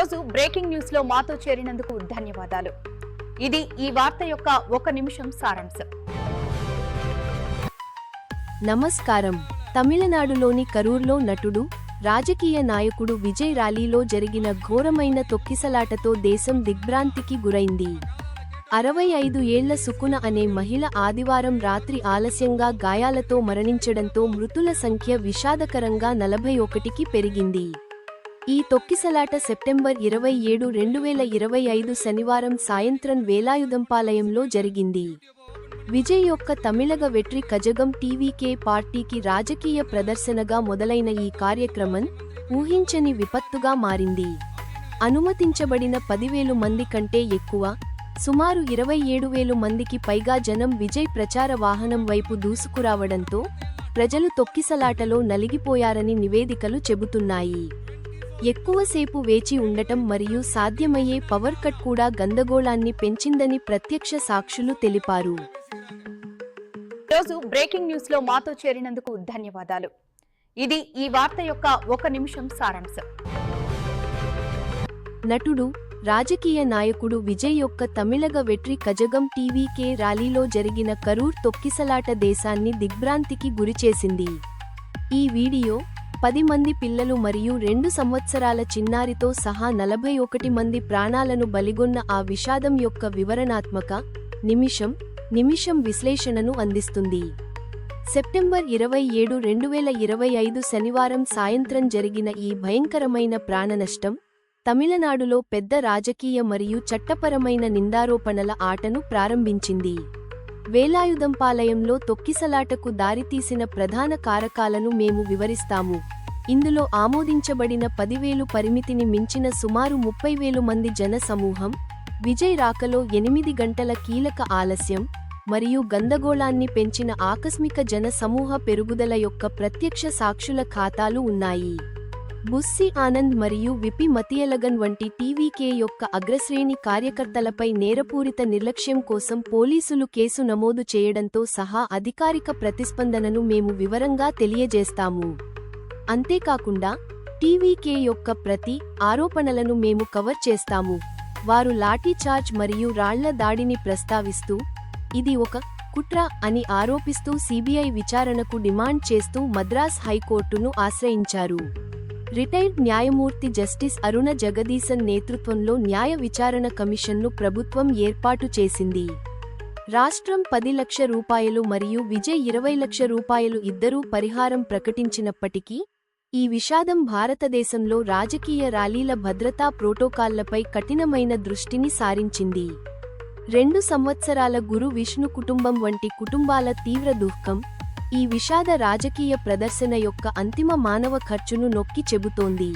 ఈరోజు బ్రేకింగ్ న్యూస్లో మాతో చేరినందుకు ధన్యవాదాలు. ఇది ఈ వార్త యొక్క ఒక నిమిషం సారాంశం. నమస్కారం. తమిళనాడులోని కరూర్లో నటుడు రాజకీయ నాయకుడు విజయ్ ర్యాలీలో జరిగిన ఘోరమైన తొక్కిసలాటతో దేశం దిగ్భ్రాంతికి గురైంది. అరవై ఐదు ఏళ్ళ సుకున అనే మహిళ ఆదివారం రాత్రి ఆలస్యంగా గాయాలతో మరణించడంతో మృతుల సంఖ్య విషాదకరంగా నలభై ఒకటికి పెరిగింది. ఈ తొక్కిసలాట సెప్టెంబర్ ఇరవై ఏడు రెండు వేల ఇరవై ఐదు శనివారం సాయంత్రం వేలాయుధంపాలయంలో జరిగింది. విజయ్ యొక్క తమిళగ వెట్రి కజగం టీవీకే పార్టీకి రాజకీయ ప్రదర్శనగా మొదలైన ఈ కార్యక్రమం ఊహించని విపత్తుగా మారింది. అనుమతించబడిన పదివేలు మంది కంటే ఎక్కువ సుమారు ఇరవై ఏడు వేలు మందికి పైగా జనం విజయ్ ప్రచార వాహనం వైపు దూసుకురావడంతో ప్రజలు తొక్కిసలాటలో నలిగిపోయారని నివేదికలు చెబుతున్నాయి. ఎక్కువసేపు వేచి ఉండటం మరియు సాధ్యమయ్యే పవర్ కట్ కూడా గందగోళాన్ని పెంచిందని ప్రత్యక్ష సాక్షులు తెలిపారు. ఈరోజు బ్రేకింగ్ న్యూస్లో మాతో చేరినందుకు ధన్యవాదాలు. ఇది ఈ వార్త యొక్క ఒక నిమిషం సారాంశం. నటుడు రాజకీయ నాయకుడు విజయ్ యొక్క తమిళగ వెట్రి కజగం టీవీకే ర్యాలీలో జరిగిన కరూర్ తొక్కిసలాట దేశాన్ని దిగ్భ్రాంతికి గురిచేసింది. ఈ వీడియో పది మంది పిల్లలు మరియు రెండు సంవత్సరాల చిన్నారితో సహా నలభై ఒకటి మంది ప్రాణాలను బలిగొన్న ఆ విషాదం యొక్క వివరణాత్మక నిమిషం నిమిషం విశ్లేషణను అందిస్తుంది. సెప్టెంబర్ ఇరవై ఏడు రెండు వేల ఇరవై ఐదు శనివారం సాయంత్రం జరిగిన ఈ భయంకరమైన ప్రాణనష్టం తమిళనాడులో పెద్ద రాజకీయ మరియు చట్టపరమైన నిందారోపణల ఆటను ప్రారంభించింది. వేలాయుధంపాలయంలో తొక్కిసలాటకు దారితీసిన ప్రధాన కారకాలను మేము వివరిస్తాము. ఇందులో ఆమోదించబడిన పదివేలు పరిమితిని మించిన సుమారు ముప్పై వేలు మంది జన సమూహం విజయ్ రాకలో ఎనిమిది గంటల కీలక ఆలస్యం మరియు గందగోళాన్ని పెంచిన ఆకస్మిక జన సమూహ పెరుగుదల యొక్క ప్రత్యక్ష సాక్షుల ఖాతాలు ఉన్నాయి. బుస్సి ఆనంద్ మరియు విపి మతియలగన్ వంటి టీవీకే యొక్క అగ్రశ్రేణి కార్యకర్తలపై నేరపూరిత నిర్లక్ష్యం కోసం పోలీసులు కేసు నమోదు చేయడంతో సహా అధికారిక ప్రతిస్పందనను మేము వివరంగా తెలియజేస్తాము. అంతేకాకుండా టీవీకే యొక్క ప్రతి ఆరోపణలను మేము కవర్ చేస్తాము. వారు లాఠీచార్జ్ మరియు రాళ్ళ దాడిని ప్రస్తావిస్తూ ఇది ఒక కుట్ర అని ఆరోపిస్తూ సిబిఐ విచారణకు డిమాండ్ చేస్తూ మద్రాస్ హైకోర్టును ఆశ్రయించారు. రిటైర్డ్ న్యాయమూర్తి జస్టిస్ అరుణ జగదీశన్ నేతృత్వంలో న్యాయ విచారణ కమిషన్ను ప్రభుత్వం ఏర్పాటు చేసింది. రాష్ట్రం పది లక్ష రూపాయలు మరియు విజయ్ ఇరవై లక్ష రూపాయలు ఇద్దరూ పరిహారం ప్రకటించినప్పటికీ ఈ విషాదం భారతదేశంలో రాజకీయ ర్యాలీల భద్రతా ప్రోటోకాల్లపై కఠినమైన దృష్టిని సారించింది. రెండు సంవత్సరాల గురు విష్ణు కుటుంబం వంటి కుటుంబాల తీవ్ర దుఃఖం ఈ విషాద రాజకీయ ప్రదర్శన యొక్క అంతిమ మానవ ఖర్చును నొక్కి చెబుతోంది.